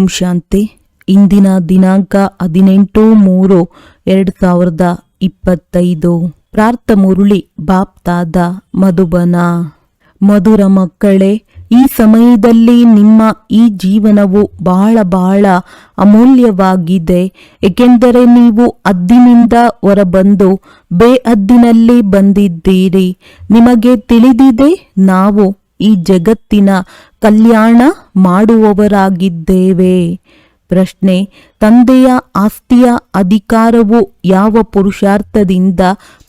ಓಂ ಶಾಂತಿ. ಇಂದಿನ ದಿನಾಂಕ ಹದಿನೆಂಟು ಮೂರು ಎರಡು ಸಾವಿರದ ಇಪ್ಪತ್ತೈದು. ಪ್ರಾರ್ಥ ಮುರುಳಿ ಬಾಪ್ತಾದ ಮಧುಬನ. ಮಧುರ ಮಕ್ಕಳೇ, ಈ ಸಮಯದಲ್ಲಿ ನಿಮ್ಮ ಈ ಜೀವನವು ಬಹಳ ಬಹಳ ಅಮೂಲ್ಯವಾಗಿದೆ. ಏಕೆಂದರೆ ನೀವು ಅದ್ದಿನಿಂದ ಹೊರಬಂದು ಬೇಅದ್ದಿನಲ್ಲಿ ಬಂದಿದ್ದೀರಿ. ನಿಮಗೆ ತಿಳಿದಿದೆ, ನಾವು ಈ ಜಗತ್ತಿನ ಕಲ್ಯಾಣ ಮಾಡುವವರಾಗಿದ್ದೇವೆ. ಪ್ರಶ್ನೆ, ತಂದೆಯ ಆಸ್ತಿಯ ಅಧಿಕಾರವು ಯಾವ ಪುರುಷಾರ್ಥದಿಂದ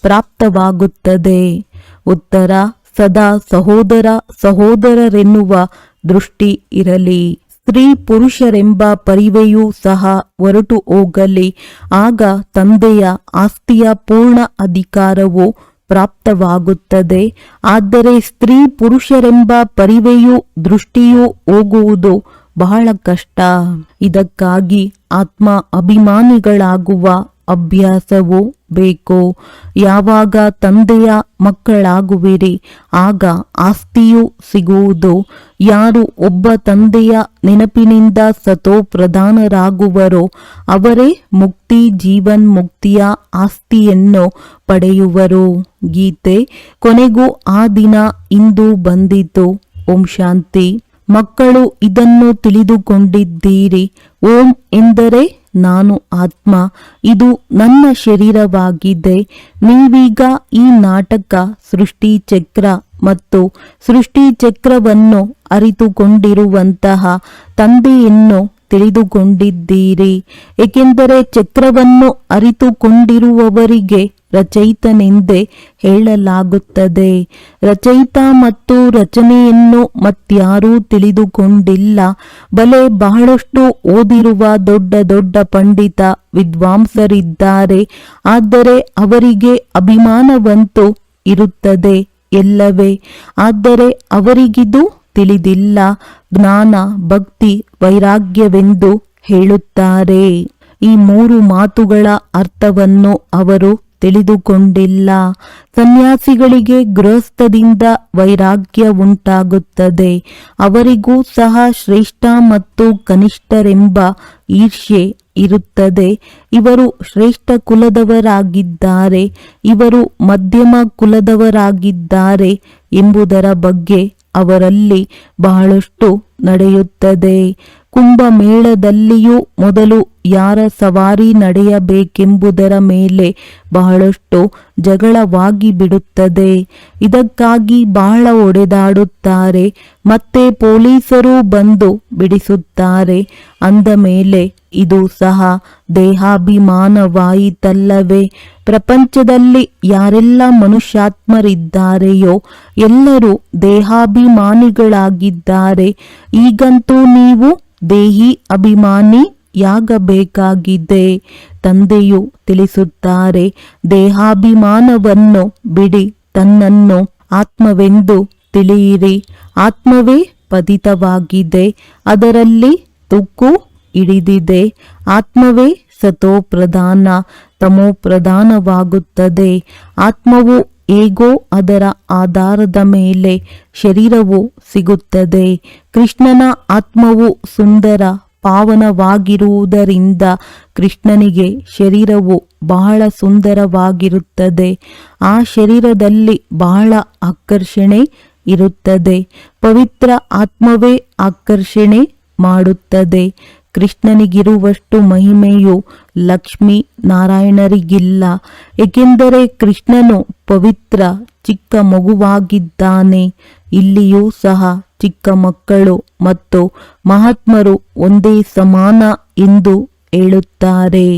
ಪ್ರಾಪ್ತವಾಗುತ್ತದೆ? ಉತ್ತರ, ಸದಾ ಸಹೋದರ ಸಹೋದರರೆನ್ನುವ ದೃಷ್ಟಿ ಇರಲಿ. ಸ್ತ್ರೀ ಪುರುಷರೆಂಬ ಪರಿವೆಯೂ ಸಹ ಹೊರಟು ಹೋಗಲಿ. ಆಗ ತಂದೆಯ ಆಸ್ತಿಯ ಪೂರ್ಣ ಅಧಿಕಾರವು ಪ್ರಾಪ್ತವಾಗುತ್ತದೆ. ಆದರೆ ಸ್ತ್ರೀ ಪುರುಷರೆಂಬ ಪರಿವೆಯು ದೃಷ್ಟಿಯು ಹೋಗುವುದು ಬಹಳ ಕಷ್ಟ. ಇದಕ್ಕಾಗಿ ಆತ್ಮ ಅಭಿಮಾನಿಗಳಾಗುವ ಅಭ್ಯಾಸವು ಬೇಕು. ಯಾವಾಗ ತಂದೆಯ ಮಕ್ಕಳಾಗುವಿರಿ, ಆಗ ಆಸ್ತಿಯು ಸಿಗುವುದು. ಯಾರು ಒಬ್ಬ ತಂದೆಯ ನೆನಪಿನಿಂದ ಸತೋ ಪ್ರಧಾನರಾಗುವರೋ, ಅವರೇ ಮುಕ್ತಿ ಜೀವನ್ ಮುಕ್ತಿಯ ಆಸ್ತಿಯನ್ನು ಪಡೆಯುವರು. ಗೀತೆ, ಕೊನೆಗೂ ಆ ದಿನ ಇಂದು ಬಂದಿತು. ಓಂ ಶಾಂತಿ. ಮಕ್ಕಳು ಇದನ್ನು ತಿಳಿದುಕೊಂಡಿದ್ದೀರಿ. ಓಂ ಎಂದರೆ ನಾನು ಆತ್ಮ, ಇದು ನನ್ನ ಶರೀರವಾಗಿದೆ ನೀವೀಗ ಈ ನಾಟಕ, ಸೃಷ್ಟಿ ಚಕ್ರ ಮತ್ತು ಸೃಷ್ಟಿ ಚಕ್ರವನ್ನು ಅರಿತುಕೊಂಡಿರುವಂತಹ ತಂದೆಯನ್ನು ತಿಳಿದುಕೊಂಡಿದ್ದೀರಿ. ಏಕೆಂದರೆ ಚಕ್ರವನ್ನು ಅರಿತುಕೊಂಡಿರುವವರಿಗೆ ರಚಯಿತನೆಂದೇ ಹೇಳಲಾಗುತ್ತದೆ. ರಚಯಿತ ಮತ್ತು ರಚನೆಯನ್ನು ಮತ್ಯಾರೂ ತಿಳಿದುಕೊಂಡಿಲ್ಲ. ಬಲೆ ಬಹಳಷ್ಟು ಓದಿರುವ ದೊಡ್ಡ ದೊಡ್ಡ ಪಂಡಿತ ವಿದ್ವಾಂಸರಿದ್ದಾರೆ. ಆದರೆ ಅವರಿಗೆ ಅಭಿಮಾನವಂತೂ ಇರುತ್ತದೆ ಎಲ್ಲವೇ. ಆದರೆ ಅವರಿಗಿದು ತಿಳಿದಿಲ್ಲ. ಜ್ಞಾನ, ಭಕ್ತಿ, ವೈರಾಗ್ಯವೆಂದು ಹೇಳುತ್ತಾರೆ. ಈ ಮೂರು ಮಾತುಗಳ ಅರ್ಥವನ್ನು ಅವರು ತಿಳಿದುಕೊಂಡಿಲ್ಲ. ಸನ್ಯಾಸಿಗಳಿಗೆ ಗೃಹಸ್ಥದಿಂದ ವೈರಾಗ್ಯ ಉಂಟಾಗುತ್ತದೆ. ಅವರಿಗೂ ಸಹ ಶ್ರೇಷ್ಠ ಮತ್ತು ಕನಿಷ್ಠರೆಂಬ ಈರ್ಷ್ಯೆ ಇರುತ್ತದೆ. ಇವರು ಶ್ರೇಷ್ಠ ಕುಲದವರಾಗಿದ್ದಾರೆ. ಇವರು ಮಧ್ಯಮ ಕುಲದವರಾಗಿದ್ದಾರೆ ಎಂಬುದರ ಬಗ್ಗೆ ಅವರಲ್ಲಿ ಬಹಳಷ್ಟು ನಡೆಯುತ್ತದೆ. ಕುಂಭಮೇಳದಲ್ಲಿಯೂ ಮೊದಲು ಯಾರ ಸವಾರಿ ನಡೆಯಬೇಕೆಂಬುದರ ಮೇಲೆ ಬಹಳಷ್ಟು ಜಗಳವಾಗಿ ಬಿಡುತ್ತದೆ. ಇದಕ್ಕಾಗಿ ಬಹಳ ಒಡೆದಾಡುತ್ತಾರೆ. ಮತ್ತೆ ಪೊಲೀಸರು ಬಂದು ಬಿಡಿಸುತ್ತಾರೆ. ಅಂದ ಮೇಲೆ, ಇದು ಸಹ ದೇಹಾಭಿಮಾನವಾಯಿತಲ್ಲವೇ? ಪ್ರಪಂಚದಲ್ಲಿ ಯಾರೆಲ್ಲ ಮನುಷ್ಯಾತ್ಮರಿದ್ದಾರೆಯೋ ಎಲ್ಲರೂ ದೇಹಾಭಿಮಾನಿಗಳಾಗಿದ್ದಾರೆ. ಈಗಂತೂ ನೀವು ದೇಹಿ ಅಭಿಮಾನಿ ಯಾಗಬೇಕಾಗಿದೆ. ತಂದೆಯು ತಿಳಿಸುತ್ತಾರೆ, ದೇಹಾಭಿಮಾನವನ್ನು ಬಿಡಿ, ತನ್ನನ್ನು ಆತ್ಮವೆಂದು ತಿಳಿಯಿರಿ. ಆತ್ಮವೇ ಪತಿತವಾಗಿದೆ, ಅದರಲ್ಲಿ ತುಕ್ಕು ಹಿಡಿದಿದೆ. ಆತ್ಮವೇ ಸತೋ ಪ್ರಧಾನ ತಮೋ ಪ್ರಧಾನವಾಗುತ್ತದೆ ಆತ್ಮವು ಹೇಗೋ ಅದರ ಆಧಾರದ ಮೇಲೆ ಶರೀರವು ಸಿಗುತ್ತದೆ. ಕೃಷ್ಣನ ಆತ್ಮವು ಸುಂದರ ಪಾವನವಾಗಿರುವುದರಿಂದ ಕೃಷ್ಣನಿಗೆ ಶರೀರವು ಬಹಳ ಸುಂದರವಾಗಿರುತ್ತದೆ. ಆ ಶರೀರದಲ್ಲಿ ಬಹಳ ಆಕರ್ಷಣೆ ಇರುತ್ತದೆ. ಪವಿತ್ರ ಆತ್ಮವೇ ಆಕರ್ಷಣೆ ಮಾಡುತ್ತದೆ. ಕೃಷ್ಣನಿಗಿರುವಷ್ಟು ಮಹಿಮೆಯು ಲಕ್ಷ್ಮಿ ನಾರಾಯಣರಿಗಿಲ್ಲ. ಏಕೆಂದರೆ ಕೃಷ್ಣನು ಪವಿತ್ರ, ಚಿಕ್ಕ ಮಗುವಾಗಿದ್ದಾನೆ. ಇಲ್ಲಿಯೂ ಸಹ ಚಿಕ್ಕ ಮಕ್ಕಳು ಮತ್ತು ಮಹಾತ್ಮರು ಒಂದೇ ಸಮಾನ ಎಂದು ಹೇಳುತ್ತಾರೆ.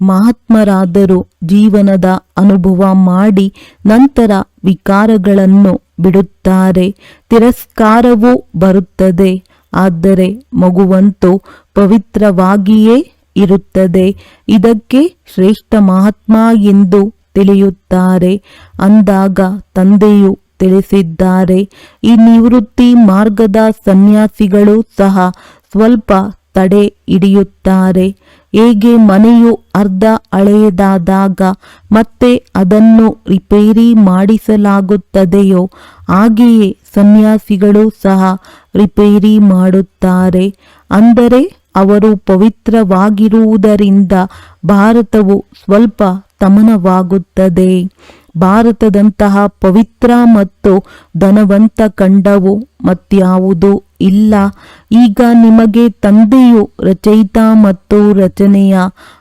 ಮಹಾತ್ಮರಾದರು ಜೀವನದ ಅನುಭವ ಮಾಡಿ ನಂತರ ವಿಕಾರಗಳನ್ನು ಬಿಡುತ್ತಾರೆ. ತಿರಸ್ಕಾರವೂ ಬರುತ್ತದೆ. ಆದರೆ ಮಗುವಂತೂ ಪವಿತ್ರವಾಗಿಯೇ ಇರುತ್ತದೆ. ಇದಕ್ಕೆ ಶ್ರೇಷ್ಠ ಮಹಾತ್ಮ ಎಂದು ತಿಳಿಯುತ್ತಾರೆ. ಅಂದಾಗ ತಂದೆಯು ತಿಳಿಸಿದ್ದಾರೆ. ಈ ನಿವೃತ್ತಿ ಮಾರ್ಗದ ಸನ್ಯಾಸಿಗಳು ಸಹ ಸ್ವಲ್ಪ ತಡೆ ಹಿಡಿಯುತ್ತಾರೆ. ಹೇಗೆ ಮನೆಯು ಅರ್ಧ ಹಳೆಯದಾದಾಗ ಮತ್ತೆ ಅದನ್ನು ರಿಪೇರಿ ಮಾಡಿಸಲಾಗುತ್ತದೆಯೋ ಹಾಗೆಯೇ ಸನ್ಯಾಸಿಗಳು ಸಹ ರಿಪೇರಿ ಮಾಡುತ್ತಾರೆ. ಅಂದರೆ ಅವರು ಪವಿತ್ರವಾಗಿರುವುದರಿಂದ ಭಾರತವು ಸ್ವಲ್ಪ ತಮನವಾಗುತ್ತದೆ. ಭಾರತದಂತಹ ಪವಿತ್ರ ಮತ್ತು ಧನವಂತ ಕಂಡವು ಮತ್ಯಾವುದೂ ಇಲ್ಲ. ಈಗ ನಿಮಗೆ ತಂದೆಯು ರಚಯಿತ ಮತ್ತು ರಚನೆಯ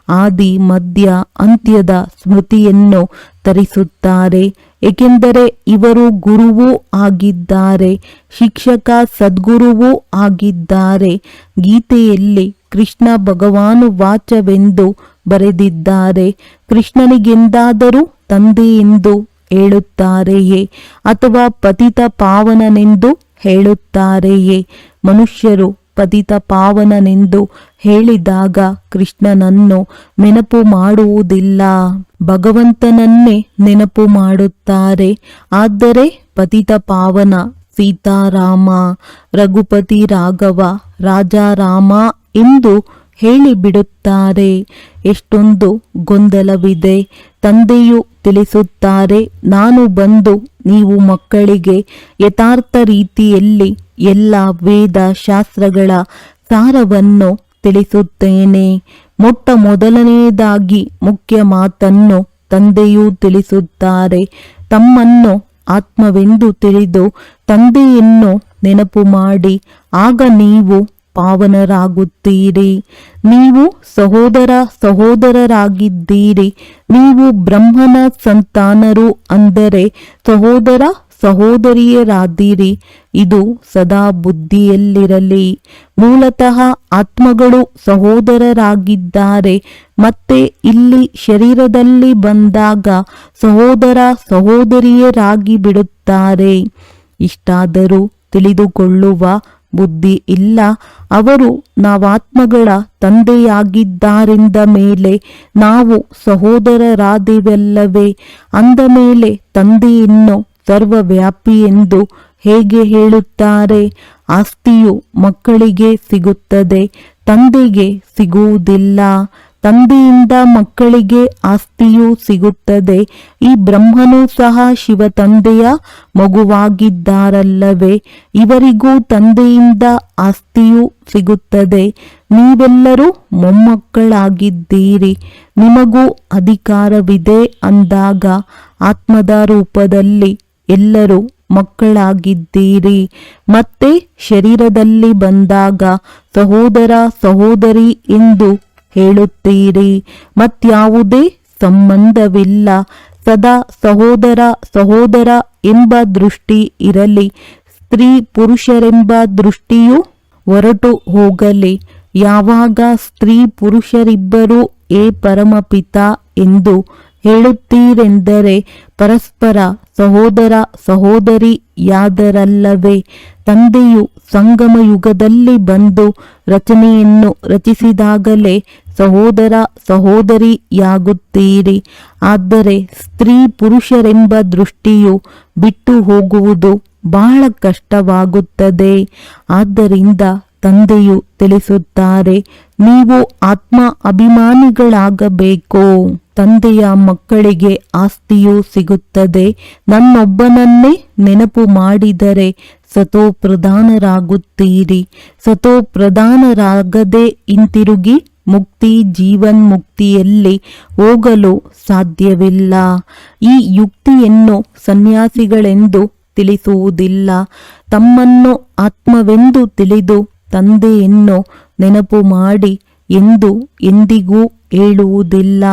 ಆದಿ, ಮಧ್ಯ, ಅಂತ್ಯದ ಸ್ಮೃತಿಯನ್ನು ತರಿಸುತ್ತಾರೆ. ಏಕೆಂದರೆ ಇವರು ಗುರುವೂ ಆಗಿದ್ದಾರೆ, ಶಿಕ್ಷಕ ಸದ್ಗುರುವೂ ಆಗಿದ್ದಾರೆ. ಗೀತೆಯಲ್ಲಿ ಕೃಷ್ಣ ಭಗವಾನು ವಾಚವೆಂದು ಬರೆದಿದ್ದಾರೆ. ಕೃಷ್ಣನಿಗೆಂದಾದರೂ ತಂದೆ ಎಂದು ಹೇಳುತ್ತಾರೆಯೇ ಅಥವಾ ಪತಿತ ಪಾವನನೆಂದು ಹೇಳುತ್ತಾರೆಯೇ? ಮನುಷ್ಯರು ಪತಿತ ಪಾವನನೆಂದು ಹೇಳಿದಾಗ ಕೃಷ್ಣನನ್ನು ನೆನಪು ಮಾಡುವುದಿಲ್ಲ. ಭಗವಂತನನ್ನೇ ನೆನಪು ಮಾಡುತ್ತಾರೆ. ಆದರೆ ಪತಿತ ಪಾವನ ಸೀತಾರಾಮ, ರಘುಪತಿ ರಾಘವ, ರಾಜಾರಾಮ ಎಂದು ಹೇಳಿಬಿಡುತ್ತಾರೆ. ಎಷ್ಟೊಂದು ಗೊಂದಲವಿದೆ. ತಂದೆಯು ತಿಳಿಸುತ್ತಾರೆ, ನಾನು ಬಂದು ನೀವು ಮಕ್ಕಳಿಗೆ ಯಥಾರ್ಥ ರೀತಿಯಲ್ಲಿ ಎಲ್ಲ ವೇದ ಶಾಸ್ತ್ರಗಳ ಸಾರವನ್ನು ತಿಳಿಸುತ್ತೇನೆ. ಮೊಟ್ಟ ಮೊದಲನೆಯದಾಗಿ ಮುಖ್ಯ ಮಾತನ್ನು ತಂದೆಯೂ ತಿಳಿಸುತ್ತಾರೆ. ತಮ್ಮನ್ನು ಆತ್ಮವೆಂದು ತಿಳಿದು ತಂದೆಯನ್ನು ನೆನಪು ಮಾಡಿ, ಆಗ ನೀವು ಪಾವನರಾಗುತ್ತೀರಿ. ನೀವು ಸಹೋದರ ಸಹೋದರರಾಗಿದ್ದೀರಿ. ನೀವು ಬ್ರಹ್ಮನ ಸಂತಾನರು ಅಂದರೆ ಸಹೋದರ ಸಹೋದರಿಯರಾದಿರಿ ಇದು ಸದಾ ಬುದ್ಧಿಯಲ್ಲಿರಲಿ. ಮೂಲತಃ ಆತ್ಮಗಳು ಸಹೋದರರಾಗಿದ್ದಾರೆ. ಮತ್ತೆ ಇಲ್ಲಿ ಶರೀರದಲ್ಲಿ ಬಂದಾಗ ಸಹೋದರ ಸಹೋದರಿಯರಾಗಿ ಬಿಡುತ್ತಾರೆ ಇಷ್ಟಾದರೂ ತಿಳಿದುಕೊಳ್ಳುವ ಬುದ್ಧಿ ಇಲ್ಲ. ಅವರು ನಾವಾತ್ಮಗಳ ತಂದೆಯಾಗಿದ್ದಾರೆಂದ ಮೇಲೆ ನಾವು ಸಹೋದರರಾದಿವೆಲ್ಲವೇ? ಅಂದ ಮೇಲೆ ತಂದೆಯನ್ನು ಸರ್ವವ್ಯಾಪಿ ಎಂದು ಹೇಗೆ ಹೇಳುತ್ತಾರೆ? ಆಸ್ತಿಯು ಮಕ್ಕಳಿಗೆ ಸಿಗುತ್ತದೆ, ತಂದೆಗೆ ಸಿಗುವುದಿಲ್ಲ. ತಂದೆಯಿಂದ ಮಕ್ಕಳಿಗೆ ಆಸ್ತಿಯೂ ಸಿಗುತ್ತದೆ. ಈ ಬ್ರಹ್ಮನು ಸಹ ಶಿವ ತಂದೆಯ ಮಗುವಾಗಿದ್ದಾರಲ್ಲವೇ? ಇವರಿಗೂ ತಂದೆಯಿಂದ ಆಸ್ತಿಯೂ ಸಿಗುತ್ತದೆ. ನೀವೆಲ್ಲರೂ ಮೊಮ್ಮಕ್ಕಳಾಗಿದ್ದೀರಿ. ನಿಮಗೂ ಅಧಿಕಾರವಿದೆ ಅಂದಾಗ ಆತ್ಮದ ರೂಪದಲ್ಲಿ ಎಲ್ಲರೂ ಮಕ್ಕಳಾಗಿದ್ದೀರಿ. ಮತ್ತೆ ಶರೀರದಲ್ಲಿ ಬಂದಾಗ ಸಹೋದರ ಸಹೋದರಿ ಎಂದು ಹೇಳುತ್ತೀರಿ ಮತ್ಯಾವುದೇ ಸಂಬಂಧವಿಲ್ಲ. ಸದಾ ಸಹೋದರ ಸಹೋದರ ಎಂಬ ದೃಷ್ಟಿ ಇರಲಿ. ಸ್ತ್ರೀ ಪುರುಷರೆಂಬ ದೃಷ್ಟಿಯು ಹೊರಟು ಹೋಗಲಿ. ಯಾವಾಗ ಸ್ತ್ರೀ ಪುರುಷರಿಬ್ಬರೂ ಏ ಪರಮಪಿತ ಎಂದು ಹೇಳುತ್ತೀರೆಂದರೆ ಪರಸ್ಪರ ಸಹೋದರ ಸಹೋದರಿ ಯಾದರಲ್ಲವೇ ತಂದೆಯು ಸಂಗಮ ಯುಗದಲ್ಲಿ ಬಂದು ರಚನೆಯನ್ನು ರಚಿಸಿದಾಗಲೇ ಸಹೋದರ ಸಹೋದರಿಯಾಗುತ್ತೀರಿ. ಆದರೆ ಸ್ತ್ರೀ ಪುರುಷರೆಂಬ ದೃಷ್ಟಿಯು ಬಿಟ್ಟು ಹೋಗುವುದು ಬಹಳ ಕಷ್ಟವಾಗುತ್ತದೆ. ಆದ್ದರಿಂದ ತಂದೆಯು ತಿಳಿಸುತ್ತಾರೆ, ನೀವು ಆತ್ಮ ಅಭಿಮಾನಿಗಳಾಗಬೇಕು ತಂದೆಯ ಮಕ್ಕಳಿಗೆ ಆಸ್ತಿಯೂ ಸಿಗುತ್ತದೆ. ನನ್ನೊಬ್ಬನನ್ನೇ ನೆನಪು ಮಾಡಿದರೆ ಸತೋ ಪ್ರಧಾನರಾಗುತ್ತೀರಿ ಸತೋ ಪ್ರಧಾನರಾಗದೆ ಹಿಂತಿರುಗಿ ಮುಕ್ತಿ, ಜೀವನ್ ಮುಕ್ತಿಯಲ್ಲಿ ಹೋಗಲು ಸಾಧ್ಯವಿಲ್ಲ. ಈ ಯುಕ್ತಿಯನ್ನು ಸನ್ಯಾಸಿಗಳೆಂದು ತಿಳಿಸುವುದಿಲ್ಲ. ತಮ್ಮನ್ನು ಆತ್ಮವೆಂದು ತಿಳಿದು ತಂದೆಯನ್ನು ನೆನಪು ಮಾಡಿ ಎಂದು ಎಂದಿಗೂ ಹೇಳುವುದಿಲ್ಲ.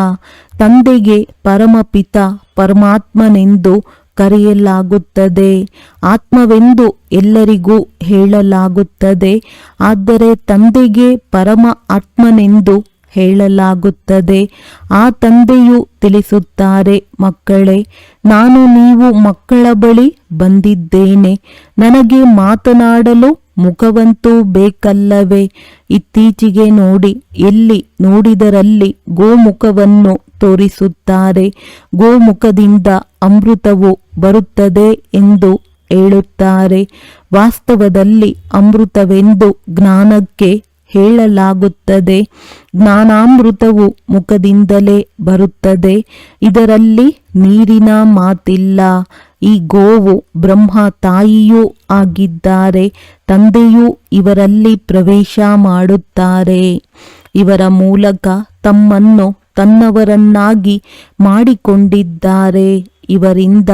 ತಂದೆಗೆ ಪರಮಪಿತ ಪರಮಾತ್ಮನೆಂದು ಕರೆಯಲಾಗುತ್ತದೆ. ಆತ್ಮವೆಂದು ಎಲ್ಲರಿಗೂ ಹೇಳಲಾಗುತ್ತದೆ. ಆದರೆ ತಂದೆಗೆ ಪರಮ ಆತ್ಮನೆಂದು ಹೇಳಲಾಗುತ್ತದೆ. ಆ ತಂದೆಯು ತಿಳಿಸುತ್ತಾರೆ, ಮಕ್ಕಳೇ, ನಾನು ನೀವು ಮಕ್ಕಳ ಬಳಿ ಬಂದಿದ್ದೇನೆ. ನನಗೆ ಮಾತನಾಡಲು ಮುಖವಂತೂ ಬೇಕಲ್ಲವೇ? ಇತ್ತೀಚೆಗೆ ನೋಡಿ, ಎಲ್ಲಿ ನೋಡಿದರಲ್ಲಿ ಗೋಮುಖವನ್ನು ತೋರಿಸುತ್ತಾರೆ. ಗೋಮುಖದಿಂದ ಅಮೃತವು ಬರುತ್ತದೆ ಎಂದು ಹೇಳುತ್ತಾರೆ. ವಾಸ್ತವದಲ್ಲಿ ಅಮೃತವೆಂದು ಜ್ಞಾನಕ್ಕೆ ಹೇಳಲಾಗುತ್ತದೆ. ಜ್ಞಾನಾಮೃತವು ಮುಖದಿಂದಲೇ ಬರುತ್ತದೆ. ಇದರಲ್ಲಿ ನೀರಿನ ಮಾತಿಲ್ಲ. ಈ ಗೋವು ಬ್ರಹ್ಮ ತಾಯಿಯೂ ಆಗಿದ್ದಾರೆ. ತಂದೆಯೂ ಇವರಲ್ಲಿ ಪ್ರವೇಶ ಮಾಡುತ್ತಾರೆ. ಇವರ ಮೂಲಕ ತಮ್ಮನ್ನು ತನ್ನವರನ್ನಾಗಿ ಮಾಡಿಕೊಂಡಿದ್ದಾರೆ. ಇವರಿಂದ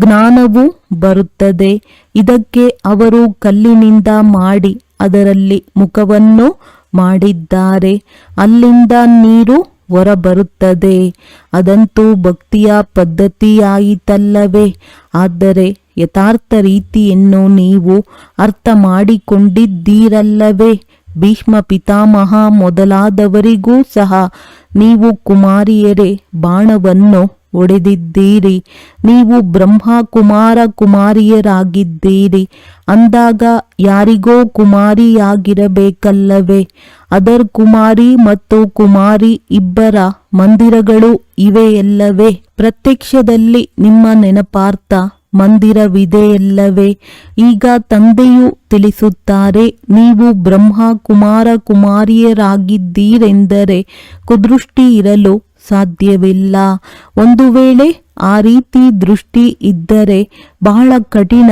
ಜ್ಞಾನವು ಬರುತ್ತದೆ. ಇದಕ್ಕೆ ಅವರು ಕಲ್ಲಿನಿಂದ ಮಾಡಿ ಅದರಲ್ಲಿ ಮುಖವನ್ನು ಮಾಡಿದ್ದಾರೆ. ಅಲ್ಲಿಂದ ನೀರು ಹೊರಬರುತ್ತದೆ. ಅದಂತೂ ಭಕ್ತಿಯ ಪದ್ಧತಿಯಾಯಿತಲ್ಲವೇ? ಆದರೆ ಯಥಾರ್ಥ ರೀತಿಯನ್ನು ನೀವು ಅರ್ಥ ಮಾಡಿಕೊಂಡಿದ್ದೀರಲ್ಲವೇ ಭೀಷ್ಮ ಪಿತಾಮಹ ಮೊದಲಾದವರಿಗೂ ಸಹ ನೀವು ಕುಮಾರಿಯರೇ, ಬಾಣವನ್ನು ಒಡೆದಿದ್ದೀರಿ. ನೀವು ಬ್ರಹ್ಮ ಕುಮಾರ ಕುಮಾರಿಯರಾಗಿದ್ದೀರಿ. ಅಂದಾಗ ಯಾರಿಗೋ ಕುಮಾರಿಯಾಗಿರಬೇಕಲ್ಲವೇ? ಅದರ್ ಕುಮಾರಿ ಮತ್ತು ಕುಮಾರಿ ಇಬ್ಬರ ಮಂದಿರಗಳು ಇವೆಯಲ್ಲವೇ ಪ್ರತ್ಯಕ್ಷದಲ್ಲಿ ನಿಮ್ಮ ನೆನಪಾರ್ಥ ಮಂದಿರವಿದೆಯಲ್ಲವೇ ಈಗ ತಂದೆಯು ತಿಳಿಸುತ್ತಾರೆ, ನೀವು ಬ್ರಹ್ಮ ಕುಮಾರ ಕುಮಾರಿಯರಾಗಿದ್ದೀರೆಂದರೆ ಕುದೃಷ್ಟಿ ಇರಲು ಸಾಧ್ಯವಿಲ್ಲ. ಒಂದು ವೇಳೆ ಆ ರೀತಿ ದೃಷ್ಟಿ ಇದ್ದರೆ ಬಹಳ ಕಠಿಣ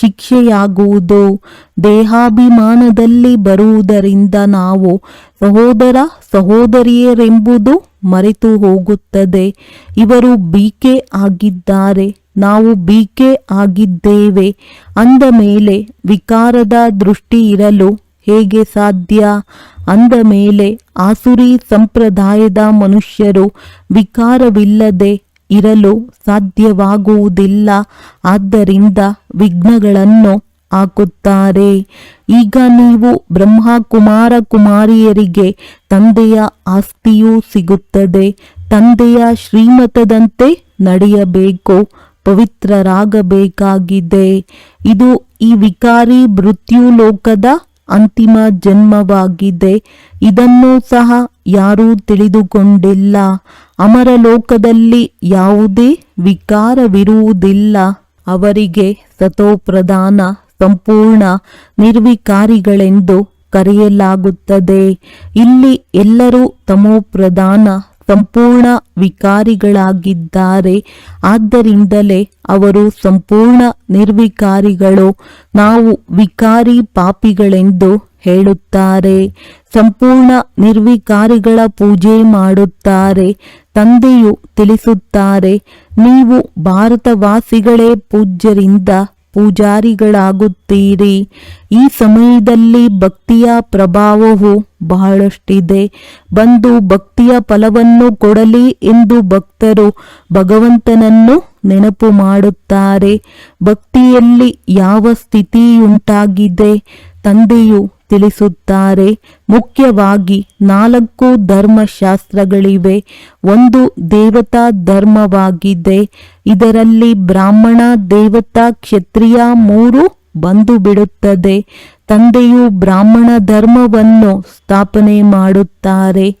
ಶಿಕ್ಷೆಯಾಗುವುದು. ದೇಹಾಭಿಮಾನದಲ್ಲಿ ಬರುವುದರಿಂದ ನಾವು ಸಹೋದರ ಸಹೋದರಿಯರೆಂಬುದು ಮರೆತು ಹೋಗುತ್ತದೆ. ಇವರು ಬೀಕೆ ಆಗಿದ್ದಾರೆ. ನಾವು ಬೀಕೆ ಆಗಿದ್ದೇವೆ. ಅಂದ ಮೇಲೆ ವಿಕಾರದ ದೃಷ್ಟಿ ಇರಲು ಹೇಗೆ ಸಾಧ್ಯ? ಅಂದ ಮೇಲೆ ಆಸುರಿ ಸಂಪ್ರದಾಯದ ಮನುಷ್ಯರು ವಿಕಾರವಿಲ್ಲದೆ ಇರಲು ಸಾಧ್ಯವಾಗುವುದಿಲ್ಲ. ಆದ್ದರಿಂದ ವಿಘ್ನಗಳನ್ನು ಹಾಕುತ್ತಾರೆ. ಈಗ ನೀವು ಬ್ರಹ್ಮ ಕುಮಾರ ಕುಮಾರಿಯರಿಗೆ ತಂದೆಯ ಆಸ್ತಿಯೂ ಸಿಗುತ್ತದೆ. ತಂದೆಯ ಶ್ರೀಮತದಂತೆ ನಡೆಯಬೇಕು, ಪವಿತ್ರರಾಗಬೇಕಾಗಿದೆ. ಇದು ಈ ವಿಕಾರಿ ಮೃತ್ಯುಲೋಕದ ಅಂತಿಮ ಜನ್ಮವಾಗಿದೆ. ಇದನ್ನು ಸಹ ಯಾರೂ ತಿಳಿದುಕೊಂಡಿಲ್ಲ. ಅಮರ ಲೋಕದಲ್ಲಿ ಯಾವುದೇ ವಿಕಾರವಿರುವುದಿಲ್ಲ. ಅವರಿಗೆ ಸತೋಪ್ರಧಾನ, ಸಂಪೂರ್ಣ, ನಿರ್ವಿಕಾರಿಗಳೆಂದು ಕರೆಯಲಾಗುತ್ತದೆ. ಇಲ್ಲಿ ಎಲ್ಲರೂ ತಮೋಪ್ರಧಾನ ಸಂಪೂರ್ಣ ವಿಕಾರಿಗಳಾಗಿದ್ದಾರೆ. ಆದ್ದರಿಂದಲೇ ಅವರು ಸಂಪೂರ್ಣ ನಿರ್ವಿಕಾರಿಗಳು. ನಾವು ವಿಕಾರಿ ಪಾಪಿಗಳೆಂದು ಹೇಳುತ್ತಾರೆ. ಸಂಪೂರ್ಣ ನಿರ್ವಿಕಾರಿಗಳ ಪೂಜೆ ಮಾಡುತ್ತಾರೆ. ತಂದೆಯು ತಿಳಿಸುತ್ತಾರೆ, ನೀವು ಭಾರತವಾಸಿಗಳೇ ಪೂಜ್ಯರಿಂದ ಪೂಜಾರಿಗಳಾಗುತ್ತೀರಿ. ಈ ಸಮಯದಲ್ಲಿ ಭಕ್ತಿಯ ಪ್ರಭಾವವು ಬಹಳಷ್ಟಿದೆ. ಬಂದು ಭಕ್ತಿಯ ಫಲವನ್ನು ಕೊಡಲಿ ಎಂದು ಭಕ್ತರು ಭಗವಂತನನ್ನು ನೆನಪು ಮಾಡುತ್ತಾರೆ. ಭಕ್ತಿಯಲ್ಲಿ ಯಾವ ಸ್ಥಿತಿಯುಂಟಾಗಿದೆ? ತಂದೆಯು ತಿಳಿಸುತ್ತಾರೆ. ಮುಖ್ಯವಾಗಿ ನಾಲ್ಕು ಧರ್ಮಶಾಸ್ತ್ರಗಳಿವೆ. ಒಂದು ದೇವತಾ ಧರ್ಮವಾಗಿದೆ. ಇದರಲ್ಲಿ ಬ್ರಾಹ್ಮಣ, ದೇವತಾ, ಕ್ಷತ್ರಿಯ ಮೂರು ಬಂದು ಬಿಡುತ್ತದೆ ತಂದೆಯು ಬ್ರಾಹ್ಮಣ ಧರ್ಮವನ್ನು ಸ್ಥಾಪನೆ ಮಾಡುತ್ತಾರೆ.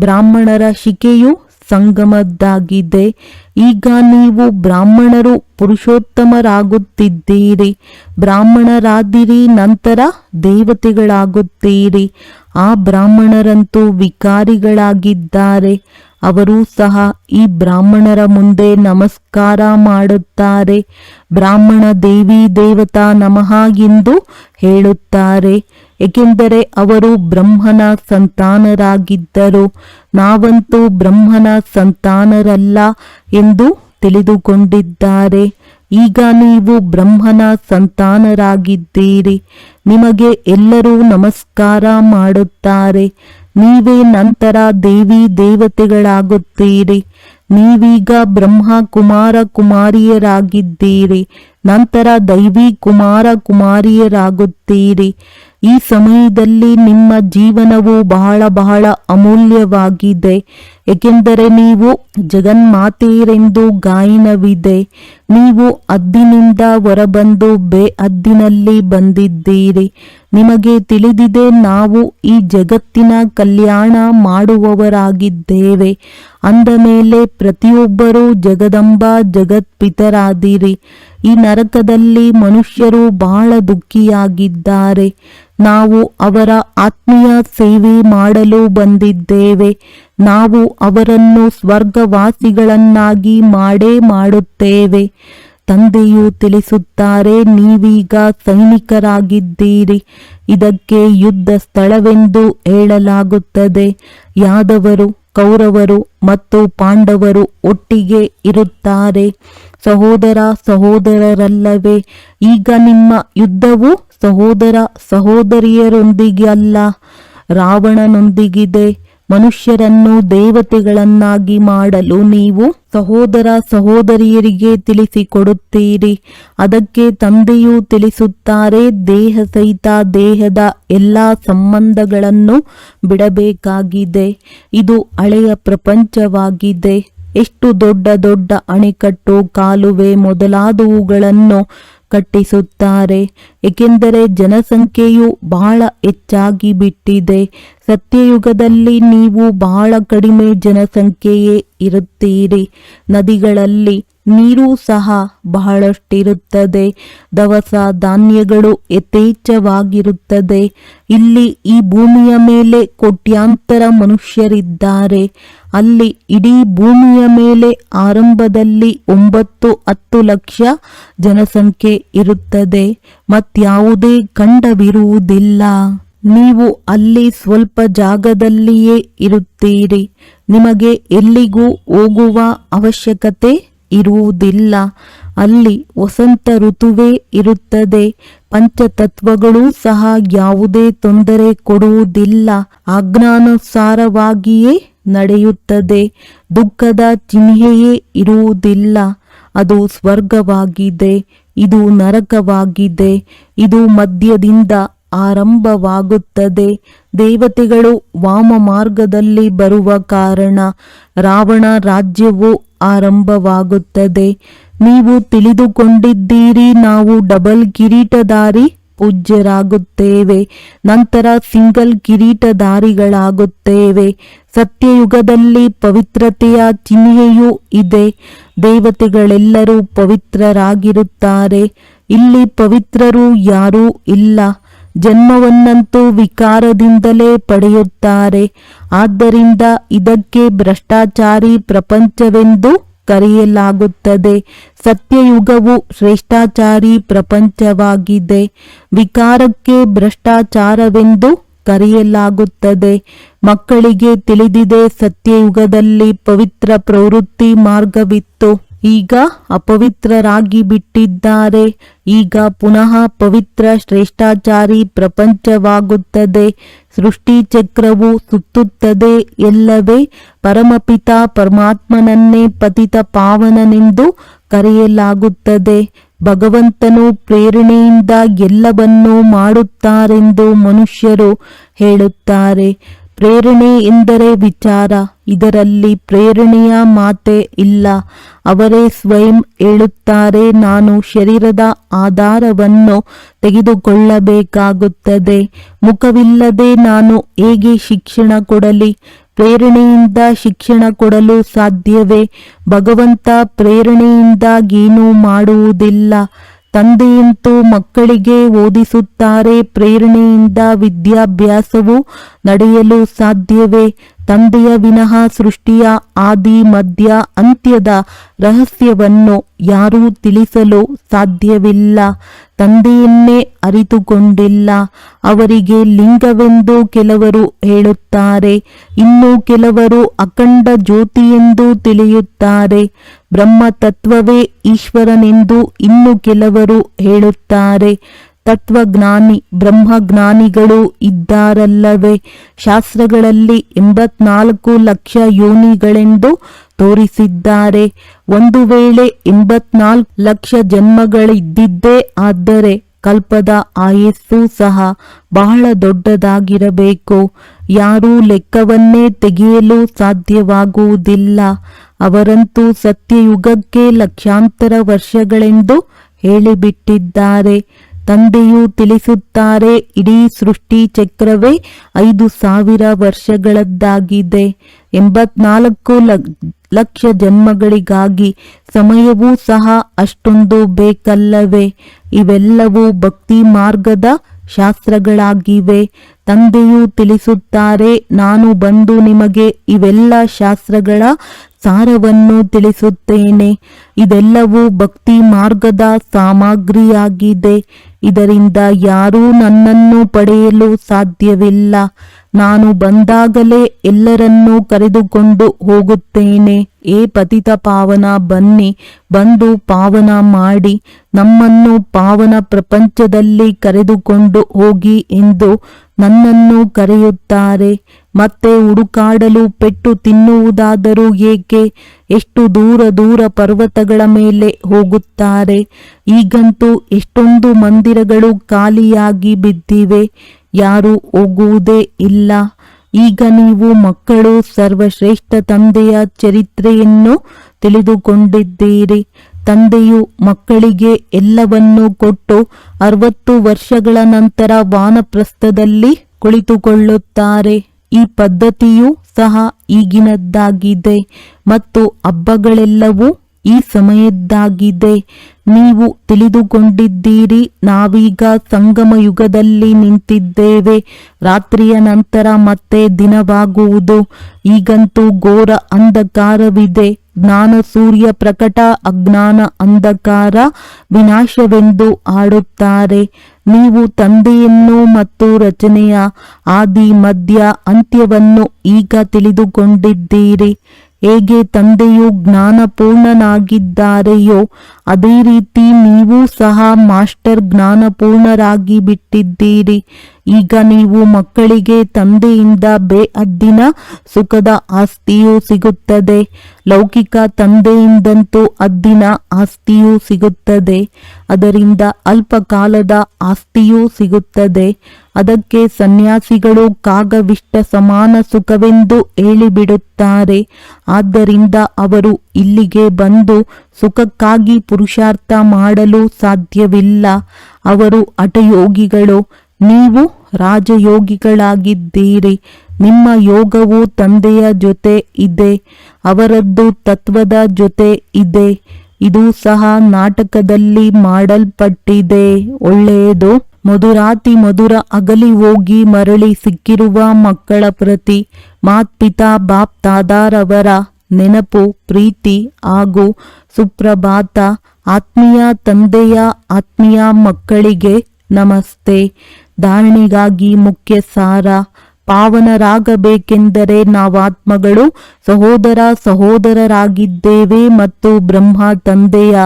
ಬ್ರಾಹ್ಮಣರ ಶಿಕೆಯು ಸಂಗಮದ್ದಾಗಿದೆ. ಈಗ ನೀವು ಬ್ರಾಹ್ಮಣರು ಪುರುಷೋತ್ತಮರಾಗುತ್ತಿದ್ದೀರಿ. ಬ್ರಾಹ್ಮಣರಾದಿರಿ, ನಂತರ ದೇವತೆಗಳಾಗುತ್ತೀರಿ. ಆ ಬ್ರಾಹ್ಮಣರಂತೂ ವಿಕಾರಿಗಳಾಗಿದ್ದಾರೆ. ಅವರೂ ಸಹ ಈ ಬ್ರಾಹ್ಮಣರ ಮುಂದೆ ನಮಸ್ಕಾರ ಮಾಡುತ್ತಾರೆ. ಬ್ರಾಹ್ಮಣ ದೇವಿ ದೇವತಾ ನಮಃ ಎಂದು ಹೇಳುತ್ತಾರೆ. ಏಕೆಂದರೆ ಅವರು ಬ್ರಹ್ಮನ ಸಂತಾನರಾಗಿದ್ದರು. ನಾವಂತೂ ಬ್ರಹ್ಮನ ಸಂತಾನರಲ್ಲ ಎಂದು ತಿಳಿದುಕೊಂಡಿದ್ದಾರೆ. ಈಗ ನೀವು ಬ್ರಹ್ಮನ ಸಂತಾನರಾಗಿದ್ದೀರಿ. ನಿಮಗೆ ಎಲ್ಲರೂ ನಮಸ್ಕಾರ ಮಾಡುತ್ತಾರೆ. ನೀವೇ ನಂತರ ದೇವಿ ದೇವತೆಗಳಾಗುತ್ತೀರಿ. ನೀವೀಗ ಬ್ರಹ್ಮ ಕುಮಾರ ಕುಮಾರಿಯರಾಗಿದ್ದೀರಿ. ನಂತರ ದೈವಿ ಕುಮಾರ ಕುಮಾರಿಯರಾಗುತ್ತೀರಿ. ಈ ಸಮಯದಲ್ಲಿ ನಿಮ್ಮ ಜೀವನವು ಬಹಳ ಬಹಳ ಅಮೂಲ್ಯವಾಗಿದೆ. ಏಕೆಂದರೆ ನೀವು ಜಗನ್ಮಾತೆಯರೆಂದು ಗಾಯನವಿದೆ, ನೀವು ಅದ್ದಿನಿಂದ ಹೊರಬಂದು ಬೇ ಅದ್ದಿನಲ್ಲಿ ಬಂದಿದ್ದೀರಿ. ನಿಮಗೆ ತಿಳಿದಿದೆ, ನಾವು ಈ ಜಗತ್ತಿನ ಕಲ್ಯಾಣ ಮಾಡುವವರಾಗಿದ್ದೇವೆ. ಅಂದ ಮೇಲೆ ಪ್ರತಿಯೊಬ್ಬರೂ ಜಗದಂಬ ಜಗತ್ಪಿತರಾದಿರಿ. ಈ ನರಕದಲ್ಲಿ ಮನುಷ್ಯರು ಬಹಳ ದುಃಖಿಯಾಗಿದ್ದಾರೆ. ನಾವು ಅವರ ಆತ್ಮೀಯ ಸೇವೆ ಮಾಡಲು ಬಂದಿದ್ದೇವೆ. ನಾವು ಅವರನ್ನು ಸ್ವರ್ಗವಾಸಿಗಳನ್ನಾಗಿ ಮಾಡೇ ಮಾಡುತ್ತೇವೆ. ತಂದೆಯು ತಿಳಿಸುತ್ತಾರೆ, ನೀವೀಗ ಸೈನಿಕರಾಗಿದ್ದೀರಿ. ಇದಕ್ಕೆ ಯುದ್ಧ ಸ್ಥಳವೆಂದು ಹೇಳಲಾಗುತ್ತದೆ. ಯಾದವರು, ಕೌರವರು ಮತ್ತು ಪಾಂಡವರು ಒಟ್ಟಿಗೆ ಇರುತ್ತಾರೆ. ಸಹೋದರ ಸಹೋದರರಲ್ಲವೇ, ಈಗ ನಿಮ್ಮ ಯುದ್ಧವು ಸಹೋದರ ಸಹೋದರಿಯರೊಂದಿಗೆ ಅಲ್ಲ, ರಾವಣನೊಂದಿಗಿದೆ. ಮನುಷ್ಯರನ್ನು ದೇವತೆಗಳನ್ನಾಗಿ ಮಾಡಲು ನೀವು ಸಹೋದರ ಸಹೋದರಿಯರಿಗೆ ತಿಳಿಸಿಕೊಡುತ್ತೀರಿ. ಅದಕ್ಕೆ ತಂದೆಯು ತಿಳಿಸುತ್ತಾರೆ, ದೇಹ ಸಹಿತ ದೇಹದ ಎಲ್ಲ ಸಂಬಂಧಗಳನ್ನು ಬಿಡಬೇಕಾಗಿದೆ. ಇದು ಹಳೆಯ ಪ್ರಪಂಚವಾಗಿದೆ. ಎಷ್ಟು ದೊಡ್ಡ ದೊಡ್ಡ ಅಣೆಕಟ್ಟು, ಕಾಲುವೆ ಮೊದಲಾದವುಗಳನ್ನು ಕಟ್ಟಿಸುತ್ತಾರೆ. ಏಕೆಂದರೆ ಜನಸಂಖ್ಯೆಯು ಬಹಳ ಹೆಚ್ಚಾಗಿ ಬಿಟ್ಟಿದೆ. ಸತ್ಯಯುಗದಲ್ಲಿ ನೀವು ಬಹಳ ಕಡಿಮೆ ಜನಸಂಖ್ಯೆಯೇ ಇರುತ್ತೀರಿ. ನದಿಗಳಲ್ಲಿ ನೀರು ಸಹ ಬಹಳಷ್ಟಿರುತ್ತದೆ. ದವಸ ಧಾನ್ಯಗಳು ಯಥೇಚ್ಛವಾಗಿರುತ್ತದೆ. ಇಲ್ಲಿ ಈ ಭೂಮಿಯ ಮೇಲೆ ಕೋಟ್ಯಾಂತರ ಮನುಷ್ಯರಿದ್ದಾರೆ. ಅಲ್ಲಿ ಇಡೀ ಭೂಮಿಯ ಮೇಲೆ ಆರಂಭದಲ್ಲಿ ಒಂಬತ್ತು ಹತ್ತು ಲಕ್ಷ ಜನಸಂಖ್ಯೆ ಇರುತ್ತದೆ. ಮತ್ಯಾವುದೇ ಖಂಡವಿರುವುದಿಲ್ಲ ನೀವು ಅಲ್ಲಿ ಸ್ವಲ್ಪ ಜಾಗದಲ್ಲಿಯೇ ಇರುತ್ತೀರಿ. ನಿಮಗೆ ಎಲ್ಲಿಗೂ ಹೋಗುವ ಅವಶ್ಯಕತೆ ಇರುವುದಿಲ್ಲ. ಅಲ್ಲಿ ವಸಂತ ಋತುವೇ ಇರುತ್ತದೆ. ಪಂಚತತ್ವಗಳು ಸಹ ಯಾವುದೇ ತೊಂದರೆ ಕೊಡುವುದಿಲ್ಲ. ಆಜ್ಞಾನುಸಾರವಾಗಿಯೇ ನಡೆಯುತ್ತದೆ. ದುಃಖದ ಚಿಹ್ನೆಯೇ ಇರುವುದಿಲ್ಲ. ಅದು ಸ್ವರ್ಗವಾಗಿದೆ. ಇದು ನರಕವಾಗಿದೆ. ಇದು ಮಧ್ಯದಿಂದ ಆರಂಭವಾಗುತ್ತದೆ. ದೇವತೆಗಳು ವಾಮ ಮಾರ್ಗದಲ್ಲಿ ಬರುವ ಕಾರಣ. ರಾವಣ ರಾಜ್ಯವು ಆರಂಭವಾಗುತ್ತದೆ. ನೀವು ತಿಳಿದುಕೊಂಡಿದ್ದೀರಿ, ನಾವು ಡಬಲ್ ಕಿರೀಟಧಾರಿ ಪೂಜ್ಯರಾಗುತ್ತೇವೆ. ನಂತರ ಸಿಂಗಲ್ ಕಿರೀಟಧಾರಿಗಳಾಗುತ್ತೇವೆ. ಸತ್ಯಯುಗದಲ್ಲಿ ಪವಿತ್ರತೆಯ ಚಿಹ್ನೆಯೂ ಇದೆ. ದೇವತೆಗಳೆಲ್ಲರೂ ಪವಿತ್ರರಾಗಿರುತ್ತಾರೆ. ಇಲ್ಲಿ ಪವಿತ್ರರು ಯಾರೂ ಇಲ್ಲ. ಜನ್ಮವನ್ನಂತೂ ವಿಕಾರದಿಂದಲೇ ಪಡೆಯುತ್ತಾರೆ. ಆದ್ದರಿಂದ ಇದಕ್ಕೆ ಭ್ರಷ್ಟಾಚಾರಿ ಪ್ರಪಂಚವೆಂದು ಕರೆಯಲಾಗುತ್ತದೆ. ಸತ್ಯಯುಗವು ಶ್ರೇಷ್ಠಾಚಾರಿ ಪ್ರಪಂಚವಾಗಿದೆ. ವಿಕಾರಕ್ಕೆ ಭ್ರಷ್ಟಾಚಾರವೆಂದು ಕರೆಯಲಾಗುತ್ತದೆ. ಮಕ್ಕಳಿಗೆ ತಿಳಿದಿದೆ ಸತ್ಯಯುಗದಲ್ಲಿ ಪವಿತ್ರ ಪ್ರವೃತ್ತಿ ಮಾರ್ಗವಿತ್ತು. ಈಗ ಅಪವಿತ್ರರಾಗಿ ಬಿಟ್ಟಿದ್ದಾರೆ. ಈಗ ಪುನಃ ಪವಿತ್ರ ಶ್ರೇಷ್ಠಾಚಾರಿ ಪ್ರಪಂಚವಾಗುತ್ತದೆ. ಸೃಷ್ಟಿ ಚಕ್ರವು ಸುತ್ತುತ್ತದೆ. ಎಲ್ಲವೇ ಪರಮಪಿತ ಪರಮಾತ್ಮನನ್ನೇ ಪತಿತ ಪಾವನನೆಂದು ಕರೆಯಲಾಗುತ್ತದೆ. ಭಗವಂತನು ಪ್ರೇರಣೆಯಿಂದ ಎಲ್ಲವನ್ನೂ ಮಾಡುತ್ತಾರೆಂದು ಮನುಷ್ಯರು ಹೇಳುತ್ತಾರೆ. ಪ್ರೇರಣೆ ಎಂದರೆ ವಿಚಾರ. ಇದರಲ್ಲಿ ಪ್ರೇರಣೆಯ ಮಾತೆ ಇಲ್ಲ. ಅವರೇ ಸ್ವಯಂ ಹೇಳುತ್ತಾರೆ, ನಾನು ಶರೀರದ ಆಧಾರವನ್ನು ತೆಗೆದುಕೊಳ್ಳಬೇಕಾಗುತ್ತದೆ. ಮುಖವಿಲ್ಲದೆ ನಾನು ಹೇಗೆ ಶಿಕ್ಷಣ ಕೊಡಲಿ? ಪ್ರೇರಣೆಯಿಂದ ಶಿಕ್ಷಣ ಕೊಡಲು ಸಾಧ್ಯವೇ? ಭಗವಂತ ಪ್ರೇರಣೆಯಿಂದ ಏನೂ ಮಾಡುವುದಿಲ್ಲ. ತಂದೆಯಂತೂ ಮಕ್ಕಳಿಗೆ ಓದಿಸುತ್ತಾರೆ. ಪ್ರೇರಣೆಯಿಂದ ವಿದ್ಯಾಭ್ಯಾಸವು ನಡೆಯಲು ಸಾಧ್ಯವೇ? ತಂದೆಯ ವಿನಃ ಸೃಷ್ಟಿಯ ಆದಿ, ಮಧ್ಯ, ಅಂತ್ಯದ ರಹಸ್ಯವನ್ನು ಯಾರೂ ತಿಳಿಸಲು ಸಾಧ್ಯವಿಲ್ಲ. ತಂದೆಯನ್ನೇ ಅರಿತುಕೊಂಡಿಲ್ಲ. ಅವರಿಗೆ ಲಿಂಗವೆಂದು ಕೆಲವರು ಹೇಳುತ್ತಾರೆ. ಇನ್ನು ಕೆಲವರು ಅಖಂಡ ಜ್ಯೋತಿ ಎಂದು ತಿಳಿಯುತ್ತಾರೆ. ಬ್ರಹ್ಮ ತತ್ವವೇ ಈಶ್ವರನೆಂದು ಇನ್ನು ಕೆಲವರು ಹೇಳುತ್ತಾರೆ. ತತ್ವಜ್ಞಾನಿ, ಬ್ರಹ್ಮಜ್ಞಾನಿಗಳು ಇದ್ದಾರಲ್ಲವೇ? ಶಾಸ್ತ್ರಗಳಲ್ಲಿ ಎಂಬತ್ನಾಲ್ಕು ಲಕ್ಷ ಯೋನಿಗಳೆಂದು ತೋರಿಸಿದ್ದಾರೆ. ಒಂದು ವೇಳೆ ಎಂಬತ್ನಾಲ್ಕು ಲಕ್ಷ ಜನ್ಮಗಳಿದ್ದಿದ್ದೇ ಆದರೆ ಕಲ್ಪದ ಆಯಸ್ಸು ಸಹ ಬಹಳ ದೊಡ್ಡದಾಗಿರಬೇಕು. ಯಾರೂ ಲೆಕ್ಕವನ್ನೇ ತೆಗೆಯಲು ಸಾಧ್ಯವಾಗುವುದಿಲ್ಲ. ಅವರಂತೂ ಸತ್ಯಯುಗಕ್ಕೆ ಲಕ್ಷಾಂತರ ವರ್ಷಗಳೆಂದು ಹೇಳಿಬಿಟ್ಟಿದ್ದಾರೆ. ತಂದೆಯು ತಿಳಿಸುತ್ತಾರೆ, ಇಡೀ ಸೃಷ್ಟಿ ಚಕ್ರವೇ ಐದು ಸಾವಿರ ವರ್ಷಗಳದ್ದಾಗಿದೆ. ಎಂಬತ್ನಾಲ್ಕು ಲಕ್ಷ ಜನ್ಮಗಳಿಗಾಗಿ ಸಮಯವೂ ಸಹ ಅಷ್ಟೊಂದು ಬೇಕಲ್ಲವೇ? ಇವೆಲ್ಲವೂ ಭಕ್ತಿ ಮಾರ್ಗದ ಶಾಸ್ತ್ರಗಳಾಗಿವೆ. ತಂದೆಯು ತಿಳಿಸುತ್ತಾರೆ, ನಾನು ಬಂದು ನಿಮಗೆ ಇವೆಲ್ಲ ಶಾಸ್ತ್ರಗಳ ಸಾರವನ್ನು ತಿಳಿಸುತ್ತೇನೆ. ಇದೆಲ್ಲವೂ ಭಕ್ತಿ ಮಾರ್ಗದ ಸಾಮಗ್ರಿಯಾಗಿದೆ. ಇದರಿಂದ ಯಾರೂ ನನ್ನನ್ನು ಪಡೆಯಲು ಸಾಧ್ಯವಿಲ್ಲ. ನಾನು ಬಂದಾಗಲೇ ಎಲ್ಲರನ್ನೂ ಕರೆದುಕೊಂಡು ಹೋಗುತ್ತೇನೆ. ಏ ಪತಿತ ಪಾವನ, ಬನ್ನಿ, ಬಂದು ಪಾವನ ಮಾಡಿ, ನಮ್ಮನ್ನು ಪಾವನ ಪ್ರಪಂಚದಲ್ಲಿ ಕರೆದುಕೊಂಡು ಹೋಗಿ ಎಂದು ನನ್ನನ್ನು ಕರೆಯುತ್ತಾರೆ. ಮತ್ತೆ ಹುಡುಕಾಡಲು ಪೆಟ್ಟು ತಿನ್ನುವುದಾದರೂ ಏಕೆ? ಎಷ್ಟು ದೂರ ದೂರ ಪರ್ವತಗಳ ಮೇಲೆ ಹೋಗುತ್ತಾರೆ. ಈಗಂತೂ ಎಷ್ಟೊಂದು ಮಂದಿರಗಳು ಖಾಲಿಯಾಗಿ ಬಿದ್ದಿವೆ. ಯಾರು ಹೋಗುವುದೇ ಇಲ್ಲ. ಈಗ ನೀವು ಮಕ್ಕಳು, ಸರ್ವಶ್ರೇಷ್ಠ ತಂದೆಯ ಚರಿತ್ರೆಯನ್ನು ತಿಳಿದುಕೊಂಡಿದ್ದೀರಿ. ತಂದೆಯು ಮಕ್ಕಳಿಗೆ ಎಲ್ಲವನ್ನೂ ಕೊಟ್ಟು ಅರವತ್ತು ವರ್ಷಗಳ ನಂತರ ವಾನಪ್ರಸ್ಥದಲ್ಲಿ ಕುಳಿತುಕೊಳ್ಳುತ್ತಾರೆ. ಈ ಪದ್ಧತಿಯು ಸಹ ಈಗಿನದ್ದಾಗಿದೆ ಮತ್ತು ಹಬ್ಬಗಳೆಲ್ಲವೂ ಈ ಸಮಯದ್ದಾಗಿದೆ. ನೀವು ತಿಳಿದುಕೊಂಡಿದ್ದೀರಿ, ನಾವೀಗ ಸಂಗಮ ಯುಗದಲ್ಲಿ ನಿಂತಿದ್ದೇವೆ. ರಾತ್ರಿಯ ನಂತರ ಮತ್ತೆ ದಿನವಾಗುವುದು. ಈಗಂತೂ ಘೋರ ಅಂಧಕಾರವಿದೆ. ಜ್ಞಾನ ಸೂರ್ಯ ಪ್ರಕಟ, ಅಜ್ಞಾನ ಅಂಧಕಾರ ವಿನಾಶವೆಂದು ಆಡುತ್ತಾರೆ ನೀವು ತಂದೆಯನ್ನು ಮತ್ತು ರಚನೆಯ ಆದಿ ಮಧ್ಯ ಅಂತ್ಯವನ್ನು ಈಗ ತಿಳಿದುಕೊಂಡಿದ್ದೀರಿ. ಹೇಗೆ ತಂದೆಯು ಜ್ಞಾನಪೂರ್ಣನಾಗಿದ್ದಾರೆಯೋ, ಅದೇ ರೀತಿ ನೀವು ಸಹ ಮಾಸ್ಟರ್ ಜ್ಞಾನಪೂರ್ಣರಾಗಿ ಬಿಟ್ಟಿದ್ದೀರಿ ಈಗ ನೀವು ಮಕ್ಕಳಿಗೆ ತಂದೆಯಿಂದ ಬೇಅದ್ದಿನ ಸುಖದ ಆಸ್ತಿಯೂ ಸಿಗುತ್ತದೆ. ಲೌಕಿಕ ತಂದೆಯಿಂದಂತೂ ಅದ್ದಿನ ಆಸ್ತಿಯೂ ಸಿಗುತ್ತದೆ. ಅದರಿಂದ ಅಲ್ಪ ಕಾಲದ ಆಸ್ತಿಯೂ ಸಿಗುತ್ತದೆ. ಅದಕ್ಕೆ ಸನ್ಯಾಸಿಗಳು ಕಾಗವಿಷ್ಟ ಸಮಾನ ಸುಖವೆಂದು ಹೇಳಿಬಿಡುತ್ತಾರೆ. ಆದ್ದರಿಂದ ಅವರು ಇಲ್ಲಿಗೆ ಬಂದು ಸುಖಕ್ಕಾಗಿ ಪುರುಷಾರ್ಥ ಮಾಡಲು ಸಾಧ್ಯವಿಲ್ಲ. ಅವರು ಹಠಯೋಗಿಗಳು ನೀವು ರಾಜಯೋಗಿಗಳಾಗಿದ್ದೀರಿ. ನಿಮ್ಮ ಯೋಗವು ತಂದೆಯ ಜೊತೆ ಇದೆ, ಅವರದ್ದು ತತ್ವದ ಜೊತೆ ಇದೆ. ಇದು ಸಹ ನಾಟಕದಲ್ಲಿ ಮಾಡಲ್ಪಟ್ಟಿದೆ. ಒಳ್ಳೆಯದು. ಮಧುರಾತಿ ಮಧುರ ಅಗಲಿ ಹೋಗಿ ಮರಳಿ ಸಿಕ್ಕಿರುವ ಮಕ್ಕಳ ಪ್ರತಿ ಮಾತ್ಪಿತಾ ಬಾಪ್ ತಾದಾರವರ ನೆನಪು, ಪ್ರೀತಿ ಹಾಗೂ ಸುಪ್ರಭಾತ ಆತ್ಮೀಯ ತಂದೆಯ ಆತ್ಮೀಯ ಮಕ್ಕಳಿಗೆ ನಮಸ್ತೆ. ಧಾರಣೆಗಾಗಿ ಮುಖ್ಯ ಸಾರ ಪಾವನರಾಗಬೇಕೆಂದರೆ ನಾವಾತ್ಮಗಳು ಸಹೋದರ ಸಹೋದರರಾಗಿದ್ದೇವೆ ಮತ್ತು ಬ್ರಹ್ಮ ತಂದೆಯ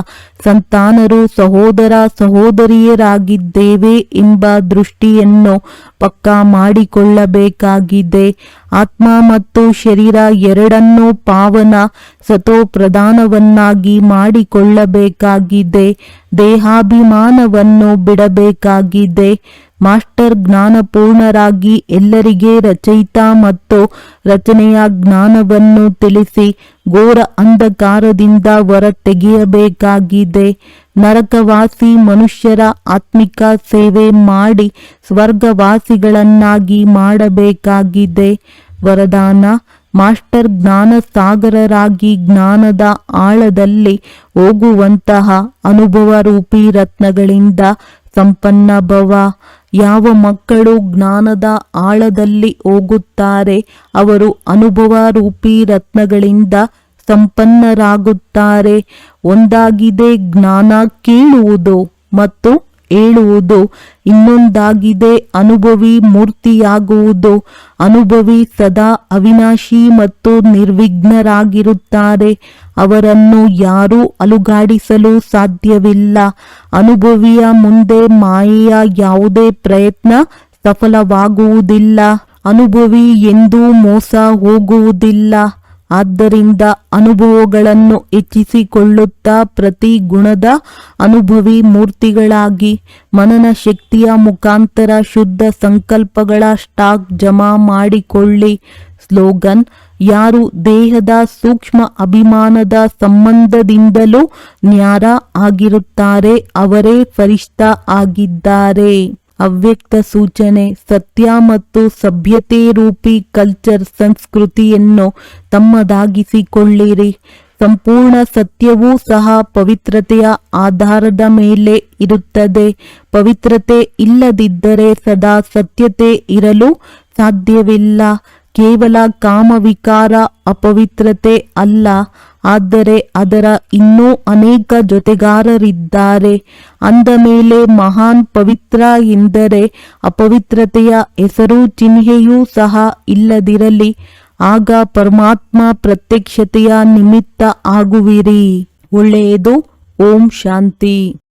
ಸಂತಾನರು ಸಹೋದರ ಸಹೋದರಿಯರಾಗಿದ್ದೇವೆ ಎಂಬ ದೃಷ್ಟಿಯನ್ನು ಪಕ್ಕಾ ಮಾಡಿಕೊಳ್ಳಬೇಕಾಗಿದೆ. ಆತ್ಮ ಮತ್ತು ಶರೀರ ಎರಡನ್ನೂ ಪಾವನ ಸತೋ ಪ್ರಧಾನವನ್ನಾಗಿ ಮಾಡಿಕೊಳ್ಳಬೇಕಾಗಿದೆ. ದೇಹಾಭಿಮಾನವನ್ನು ಬಿಡಬೇಕಾಗಿದೆ. ಮಾಸ್ಟರ್ ಜ್ಞಾನಪೂರ್ಣರಾಗಿ ಎಲ್ಲರಿಗೆ ರಚಯಿತ ಮತ್ತು ರಚನೆಯ ಜ್ಞಾನವನ್ನು ತಿಳಿಸಿ ಘೋರ ಅಂಧಕಾರದಿಂದ ಹೊರ ತೆಗೆಯಬೇಕಾಗಿದೆ ನರಕವಾಸಿ ಮನುಷ್ಯರ ಆತ್ಮಿಕ ಸೇವೆ ಮಾಡಿ ಸ್ವರ್ಗವಾಸಿಗಳನ್ನಾಗಿ ಮಾಡಬೇಕಾಗಿದೆ. ವರದಾನ ಮಾಸ್ಟರ್ ಜ್ಞಾನ ಸಾಗರರಾಗಿ ಜ್ಞಾನದ ಆಳದಲ್ಲಿ ಹೋಗುವಂತಹ ಅನುಭವ ರೂಪಿ ರತ್ನಗಳಿಂದ ಸಂಪನ್ನ ಭವ. ಯಾವ ಮಕ್ಕಳು ಜ್ಞಾನದ ಆಳದಲ್ಲಿ ಹೋಗುತ್ತಾರೆ, ಅವರು ಅನುಭವ ರೂಪಿ ರತ್ನಗಳಿಂದ ಸಂಪನ್ನರಾಗುತ್ತಾರೆ. ಒಂದಾಗಿದೆ ಜ್ಞಾನ ಕೇಳುವುದು ಮತ್ತು ಹೇಳುವುದು ಇನ್ನೊಂದಾಗಿದೆ. ಅನುಭವಿ ಮೂರ್ತಿಯಾಗುವುದು. ಅನುಭವಿ ಸದಾ ಅವಿನಾಶಿ ಮತ್ತು ನಿರ್ವಿಘ್ನರಾಗಿರುತ್ತಾರೆ. ಅವರನ್ನು ಯಾರೂ ಅಲುಗಾಡಿಸಲು ಸಾಧ್ಯವಿಲ್ಲ. ಅನುಭವಿಯ ಮುಂದೆ ಮಾಯೆಯ ಯಾವುದೇ ಪ್ರಯತ್ನ ಸಫಲವಾಗುವುದಿಲ್ಲ. ಅನುಭವಿ ಎಂದೂ ಮೋಸ ಹೋಗುವುದಿಲ್ಲ. ಆದ್ದರಿಂದ ಅನುಭವಗಳನ್ನು ಹೆಚ್ಚಿಸಿಕೊಳ್ಳುತ್ತಾ ಪ್ರತಿ ಗುಣದ ಅನುಭವಿ ಮೂರ್ತಿಗಳಾಗಿ, ಮನನ ಶಕ್ತಿಯ ಮುಖಾಂತರ ಶುದ್ಧ ಸಂಕಲ್ಪಗಳ ಸ್ಟಾಕ್ ಜಮಾ ಮಾಡಿಕೊಳ್ಳಿ. ಸ್ಲೋಗನ್, ಯಾರು ದೇಹದ ಸೂಕ್ಷ್ಮ ಅಭಿಮಾನದ ಸಂಬಂಧದಿಂದಲೂ ನ್ಯಾರ ಆಗಿರುತ್ತಾರೆ, ಅವರೇ ಫರಿಷ್ಠ ಆಗಿದ್ದಾರೆ. ಅವ್ಯಕ್ತ ಸೂಚನೆ, ಸತ್ಯ ಮತ್ತು ಸಭ್ಯತೆ ರೂಪಿ ಕಲ್ಚರ್ ಸಂಸ್ಕೃತಿಯನ್ನು ತಮ್ಮದಾಗಿಸಿಕೊಳ್ಳಿರಿ. ಸಂಪೂರ್ಣ ಸತ್ಯವೂ ಸಹ ಪವಿತ್ರತೆಯ ಆಧಾರದ ಮೇಲೆ ಇರುತ್ತದೆ. ಪವಿತ್ರತೆ ಇಲ್ಲದಿದ್ದರೆ ಸದಾ ಸತ್ಯತೆ ಇರಲು ಸಾಧ್ಯವಿಲ್ಲ. ಕೇವಲ ಕಾಮವಿಕಾರ ಅಪವಿತ್ರತೆ ಅಲ್ಲ. ಆದರೆ ಅದರ ಇನ್ನೂ ಅನೇಕ ಜೊತೆಗಾರರಿದ್ದಾರೆ. ಅಂದ ಮೇಲೆ ಮಹಾನ್ ಪವಿತ್ರ ಎಂದರೆ ಅಪವಿತ್ರತೆಯ ಹೆಸರು ಚಿಹ್ನೆಯೂ ಸಹ ಇಲ್ಲದಿರಲಿ. ಆಗ ಪರಮಾತ್ಮ ಪ್ರತ್ಯಕ್ಷತೆಯ ನಿಮಿತ್ತ ಆಗುವಿರಿ. ಒಳ್ಳೆಯದು. ಓಂ ಶಾಂತಿ.